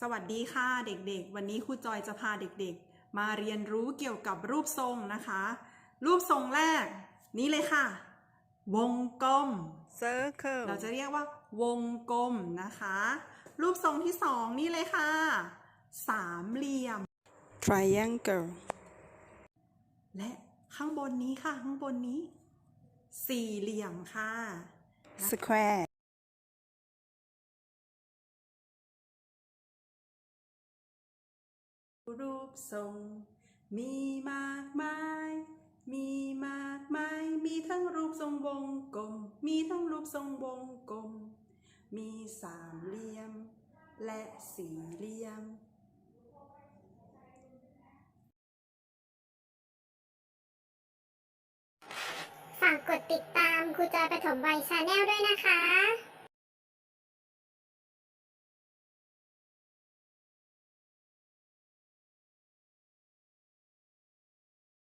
สวัสดีค่ะเด็กๆ วันนี้ครูจอยจะพาเด็กๆ มาเรียนรู้เกี่ยวกับรูปทรงนะคะ รูปทรงแรก นี้เลยค่ะ วงกลม circle เราจะเรียกว่า วงกลมนะคะ รูปทรงที่สองนี่เลยค่ะ สามเหลี่ยม triangle และข้างบนนี้ค่ะ ข้างบนนี้ สี่เหลี่ยมค่ะ square รูปทรง มีมากมาย มีมากมาย มีทั้งรูปทรงวงกลม มีทั้งรูปทรงวงกลม มีสามเหลี่ยม และสี่เหลี่ยมฝากกดติดตามครูจอยปฐมวัยชาแนลด้วยนะคะ